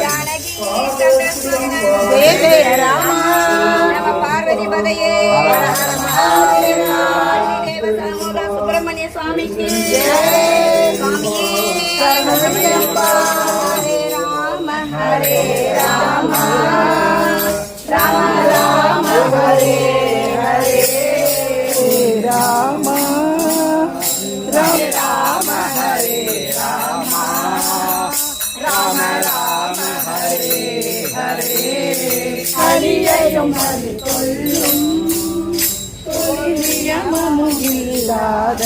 ஜானகி ராமா நம பார்வதி பதையே துரியம் அது கொள்ளும் துரியமும் இல்லாத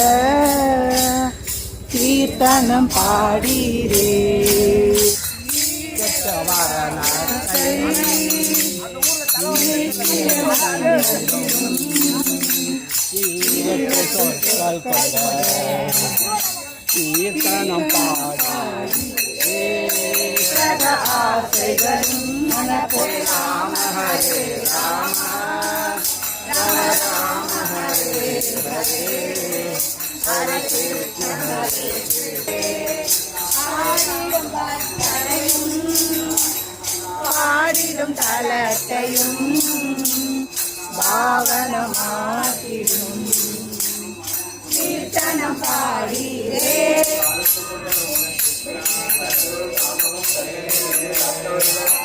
கீர்த்தனம் பாடீரே கீர்த்தனம் பாடீரே ஆசைகளும் पुरि राम हरे राम राम राम हरे हरे हरे कृष्ण हरे कृष्ण பாடிடும் தலத்தையும் பாவனமாகிடும் கீர்த்தனம் பாடியே Thank you.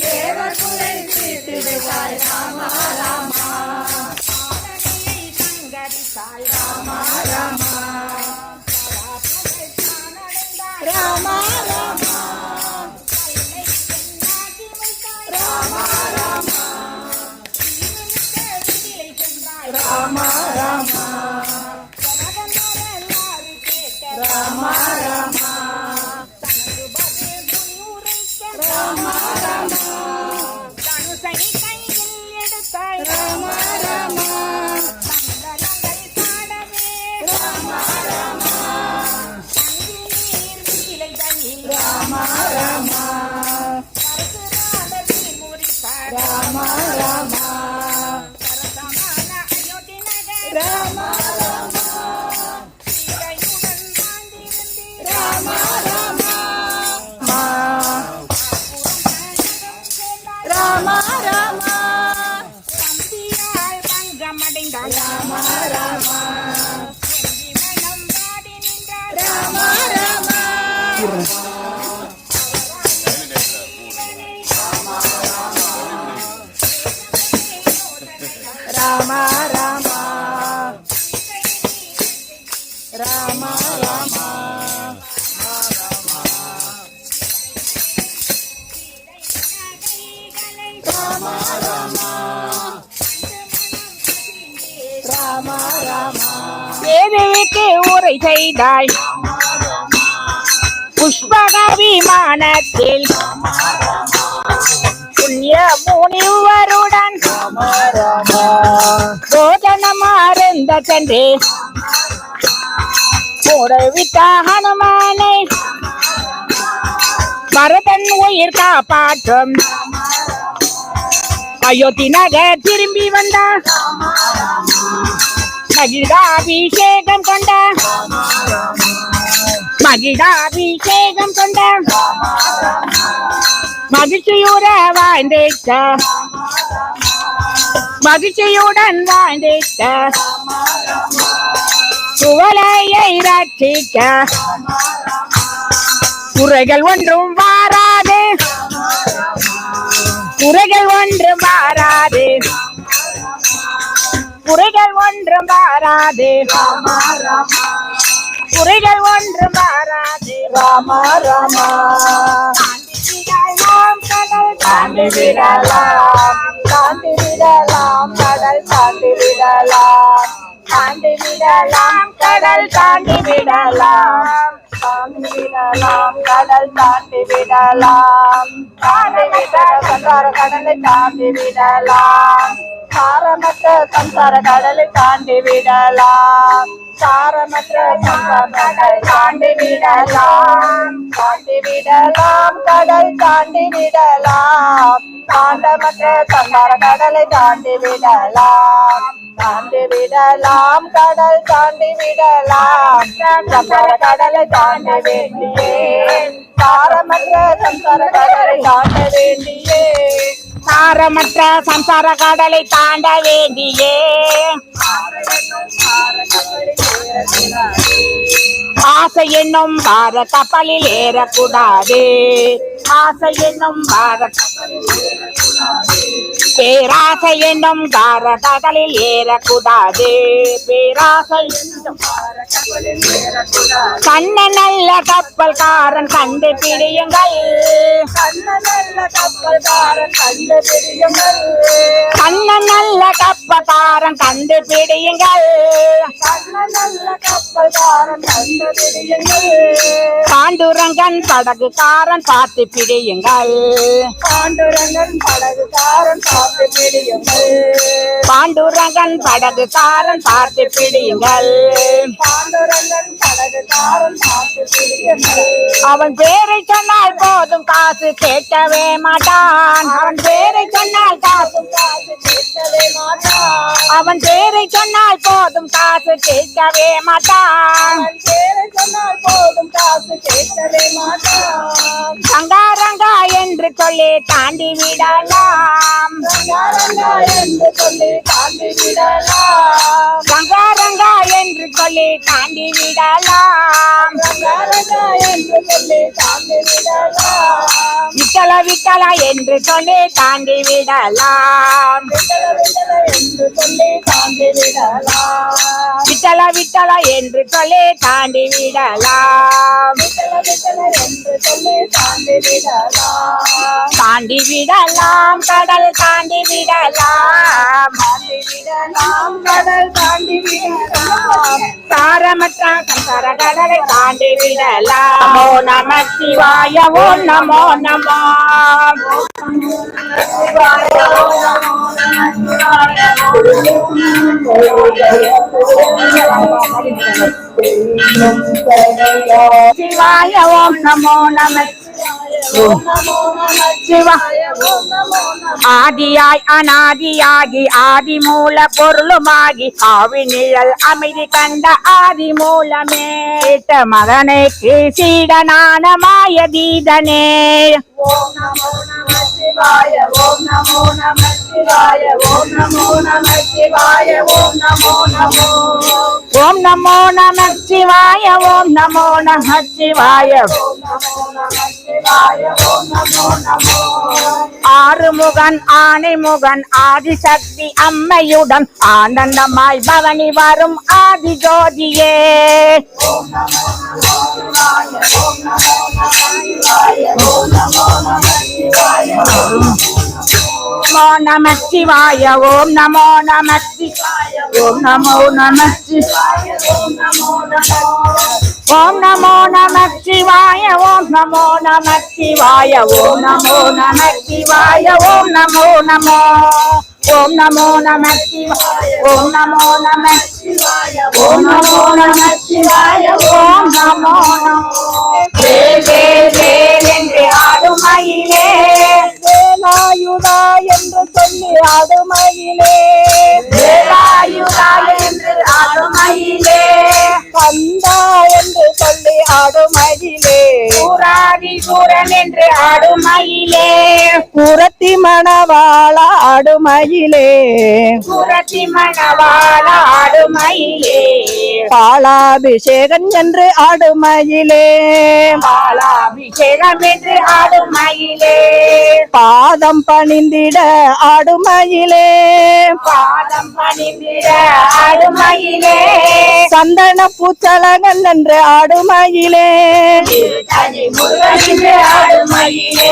దేవకులై రామ రామ. ராமா ராமா. ராமா ராமா. ராமா ராமா. ராமா ராமா. தேவிக்கு உரை புஷ்பக விமானத்தில் புண்ணிய முனிவருடன் போதனம் அருந்த போடவிட்ட ஹனுமானை பரதன் உயிர் காப்பாற்றும். அயோத்தி நகர் திரும்பி வந்தா மகிழாபிஷேகம் கொண்ட மகிழாபிஷேகம் கொண்ட மகிழ்ச்சியுற வாழ்ந்திட்ட மகிழ்ச்சியுடன் வாழ்ந்திட்ட. குவலையை ரட்சிக்க. குறைகள் ஒன்றும் வாராது குறைகள் ஒன்றும் வாராது குறைகள் ஒன்றும் வாராது குறைகள் ஒன்றும் வாராது ராமா ராமா. நாம் கடல் தாண்டி விடலாம் தாண்டி விடலாம் கடல் தாண்டி விடலாம் தாண்டி விடலாம் கடல் தாண்டி விடலாம் தாண்டி விடலாம் கடல் தாண்டி விடலாம் தாண்டி விட சந்தார கடலை தாண்டி விடலாம் சாரமற்ற சந்தார கடலை தாண்டி விடலாம் சாரமற்ற கடல் தாண்டி விடலாம் தாண்டி விடலாம். கடல் தாண்டி விடலாம் தாண்டமற்ற சந்தார கடலை தாண்டி விடலாம் தாண்டி விடலாம் கடல் தாண்டி விடலாம் சந்தார கடலை தாண்டி வேண்டியே சாரமற்ற சந்தார கடலை தாண்ட வேண்டியே சாரமற்ற சம்சார கடலை தாண்ட வேண்டியே. ஆசை என்னும் பார கப்பலில் ஏறக்கூடாது. ஆசை என்னும் பார பேராசை என்னும் கார கடலில் ஏறக்கூடாது. பேராசை கண்ண நல்ல கப்பல்காரன் கண்டு பிடியுங்கள். கண்ண நல்ல கப்பல்காரன் கண்டு பிடியுங்கள். கண்ண நல்ல கண்டு பிடியுங்கள். கண்டு பிடியுங்கள். பாண்டுரங்கன் பார்த்து பிடியுங்கள். பாண்டுரங்கன் படகுகாரன் பார்த்து பிடியுங்கள். பாண்டுரங்கன் படகுக்காரன் பார்த்து பிடியுங்கள். பாண்டுரங்கன் படகுகாரன் பார்த்து பிடியுங்கள். அவன் பேரை சொன்னால் போதும் காசு கேட்கவே மாட்டான். அவன் பேரை சொன்னால் காசு காசு கேட்கவே மாட்டான். அவன் பேரை சொன்னால் போதும் காசு கேட்கவே மாட்டான். பேரை சொன்னால் போதும் காசு கேட்கவே மாட்டான். சங்காரங்கா என்று சொல்லி தாண்டி விடலாம். ரங்கா என்று சொல்லி தாண்டி விடலாம். சங்காரங்கா என்று சொல்லி தாண்டி விடலாம். ரங்கா என்று சொல்லி தாண்டி விடலாம் என்று சொல்லி தாண்டி விடலாம். விட்டல விட்டல என்று சொல்லி தாண்டி விடலாம். விட்டல விட்டல என்று சொல்லி தாண்டி விடலாம். தாண்டி விடலாம் கடல் தாண்டி விடலாம். தாண்டி விடலாம் கடல் தாண்டி விடலாம் சாரமற்ற சங்கர கடலை தாண்டி விடலாம். நமோ நம சிவாய ஓம் நமோ நம சிவாய ஓம் நமோ நம. ஆதியாய் அனாதியாகி ஆதி மூல பொருளுமாகி ஆவி நிழல் அமைதி கண்ட ஆதி மூலமே மகனை சீடனான மாய தீதனே ஓம் நமோ நம சிவாய ஓம் நமோ நம சிவாய ஓம் நமோ நம சிவாய ஓம் நமோ நமோ ஓம் நமோ நம சிவாய ஓம் நமோ நம சிவாய ஓம் நமோ நம சிவாய ஓம் நமோ நமோ ஆறுமுகன் ஆனைமுகன் ஆதிசக்தி அம்மையுடன் ஆனந்தமாய் பவனி வரும் ஆதி ஜோதியே ஓம் நமோ நம சிவாய ஓம் நமோ நம சிவாய ஓம் ஓம் நமோ நம சிவாய ஓம் நமோ நம சிவாய ஓம் நமோ நம சிவாய ஓம் நமோ நமோ ஓம் நமோ நம சிவாய ஓம் நமோ நம சிவாய ஓம் நமோ நம சிவாய ஓம் நமோ நமோ. வேல் என்று ஆடும் வேலாயுதா என்று சொல்லி ஆடுமயிலே சொல்லி ஆடுமயிலே சூராதி சூரன் என்று ஆடும் மயிலே. புரத்தி மணவாள ஆடுமயிலே சுரத்தி மணவாள ஆடும் மயிலே. பாலாபிஷேகன் என்று ஆடுமயிலே பாலாபிஷேகம் என்று ஆடும் மயிலே. பாதம் பணிந்திட ஆடுமயிலே பாதம் பணிந்திட ஆடும் மயிலே. சந்தன பூச்சலகன் என்று ஆடுமயிலே தனி முருகன் என்று ஆடும் மயிலே.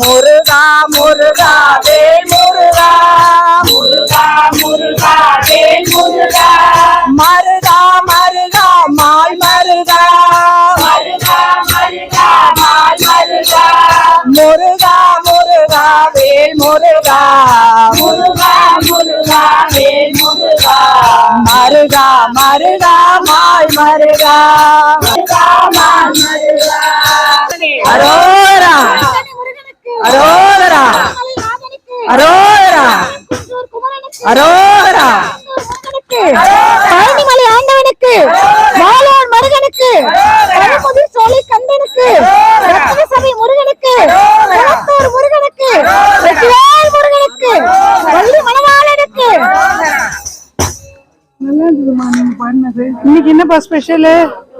முருகா முருகா வேல் முருகா. முருகா முருகா வேல் முருகா. மருகா மருகா மால் மருகா. மருகா மருகா மால் மருகா. முருகா முருகா வேல் முருகா. முருகா முருகா வேல் முருகா. மருகா மருகா ராமன் மருகா அரோரா. அரோரா. அரோரா. அரோரா. பழனிமலை ஆண்டவனுக்கு மாலான் மருகனுக்கு பழமுதி சோலை கந்தனுக்கு ரத்ன சபை முருகனுக்கு குளத்தூர் முருகனுக்கு வெற்றிவேல் முருகனுக்கு வள்ளி மணவாளனுக்கு. இன்னைக்கு என்னப்பா ஸ்பெஷல்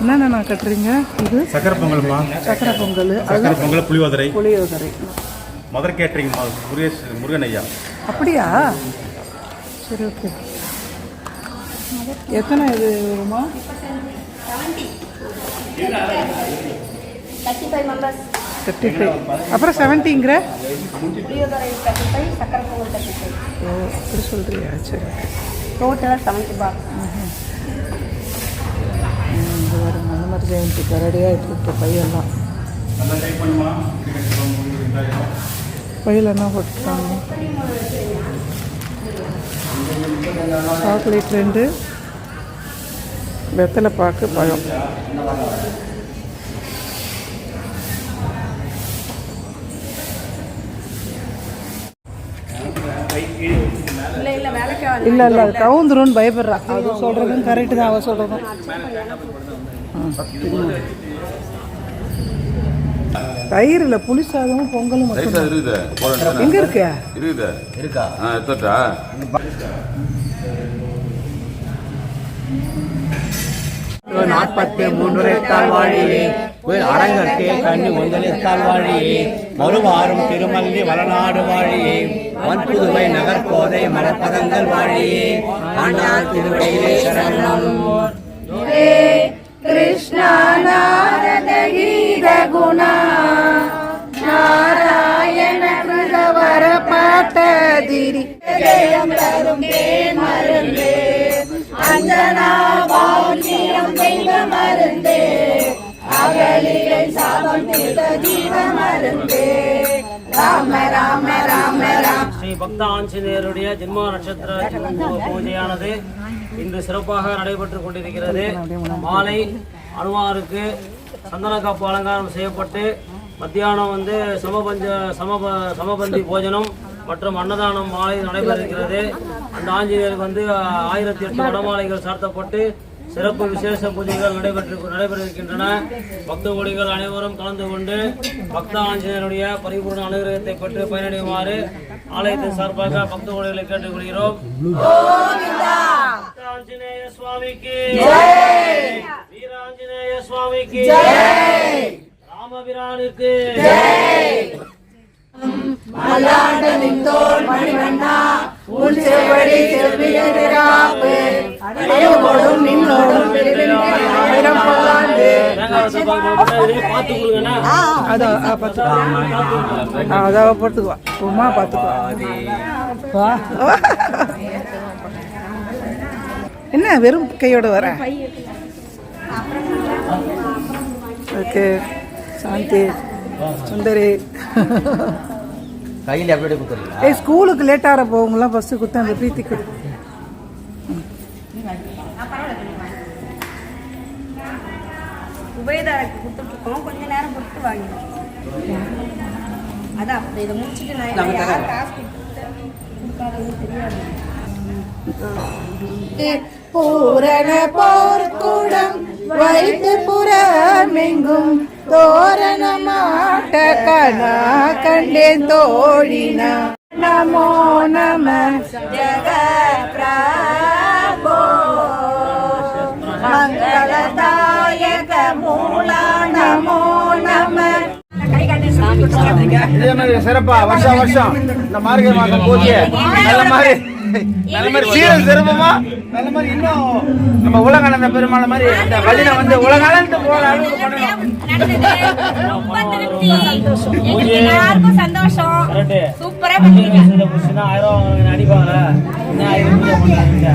என்னென்ன கட்டுறீங்க? இது? சக்கரை பொங்கல்மா? சக்கரை பொங்கல் சக்கரை பொங்கல் புளியோதரை. புளியோதரை. மதர் கேட்டரிங் முருகேஷ் முருகன் ஐயா அப்படியா? சரி ஓகே. எத்தனை இது வருமா thirty five members thirty five அப்புறம் செவன்ட்டிங்கிற புளியோதரை தேர்ட்டி ஃபைவ் சக்கரை பொங்கல் தேர்ட்டி ஃபைவ் ஓ அப்படி சொல்கிறியா சரி டோட்டலாக செவன்ட்டி பாக்ஸ் இந்த வருங்க அனுமதி ஜெயந்திக்கு ரெடியாக இருக்கு பையெல்லாம் பையில என்ன போட்டுருக்காங்க சாக்லேட் ரெண்டு வெத்தலை பாக்கு பழம். இல்லை இல்லை வேலைக்கு இல்லை இல்லை அது கவுந்துரும்னு பயப்படுறா. அது சொல்கிறதும் கரெக்டு தான் அவ சொல்கிறதும் தயிரில் புளி சாதமும் பொங்கலும் மட்டும் ரைஸா இருக்குது? போடணும் எங்கே இருக்கு? இருக்குது? இருக்கா? ஆ எடுத்துட்டா நாற்பத்தி கோயில் அரங்கத்தே கண்ணி ஒந்தளித்தால் வாழியே மறுவாரும் திருமல்லி வளநாடு வாழியே வன்புதுவை நகர்கோதை மலப்பதங்கள் வாழியே ஆனால் திருவடியிலே சரணம். கிருஷ்ணா நாரத கீத குணா நாராயண கிருதவர பாட்டதிரி ஜெயம் தருந்தே மருந்தே அஞ்சனா பாக்கியம் செய்த மருந்தே. அகலியை சாபம் தீர்த்த ஜீவ மருந்தே ராம ராம ராம ராம். ஸ்ரீ பக்த ஆஞ்சநேயருடைய ஜென்ம நட்சத்திர பூஜையானது இன்று சிறப்பாக நடைபெற்றுக் கொண்டிருக்கிறது. மாலை அனுமாருக்கு சந்தன காப்பு அலங்காரம் செய்யப்பட்டு மத்தியானம் வந்து சமபஞ்ச சமப சமபந்தி போஜனம் மற்றும் அன்னதானம் மாலை நடைபெறுகிறது. அந்த ஆஞ்சநேயருக்கு வந்து ஆயிரத்தி எட்டு வடமாலைகள் சார்த்தப்பட்டு சிறப்பு விசேஷ பூஜைகள் நடைபெற்று நடைபெற இருக்கின்றன பக்த கோடிகள் அனைவரும் கலந்து கொண்டு பக்த ஆஞ்சநேயருடைய பரிபூர்ண அனுகிரகத்தை பெற்று பயனடையுமாறு ஆலயத்தின் சார்பாக பக்த கோடிகளை கேட்டுக்கொள்கிறோம். ஆஞ்சநேய சுவாமிக்கு வீராஞ்சநேய சுவாமிக்கு ராமபிரானுக்கு மல்லாண்டனின் தோல் மணிவண்ணா உன் செவ்வியதிராப்பு அடியோடும் நின்னோடும் ஆயிரம் பல்லாண்டு பார்த்து பார்த்துக்குவா உமா பார்த்துக்குவா என்ன வெறும் கையோட வர? ஓகே. சாந்தி. சுந்தரி. கையில் எப்படி கொடுத்துருக்கீங்க ஏய் ஸ்கூலுக்கு லேட் ஆகிற போவங்களாம் ஃபஸ்ட்டு குத்த அந்த பிரீத்திக்கு உபயதாரக்கு கொடுத்துட்ருக்கோம். கொஞ்ச நேரம் கொடுத்து வாங்கி அதான் இதை முடிச்சுட்டு நான் யார் காசு கொடுக்காதவங்க தெரியாது. பூரண போர்க்குடம் வைத்து புறமெங்கும் தோரணமாட்ட கணா கண்டேன் தோழினா. நமோ நம. ஜெக பிரபோ நம இதே மாதிரி சிறப்பா. வருஷம் வருஷம். இந்த மார்கழி மாதம் பூஜையை நல்ல மாதிரி. நல்ல மாதிரி சீரம் சிறப்பமா? நல்ல மாதிரி இன்னும் நம்ம உலகானந்த பெருமாள் மாதிரி இந்த பஜனை வந்து உலகானந்த போல அளவுக்கு பண்ணணும். சந்தோஷம். சூப்பரா பண்ணிருக்கீங்க. இதை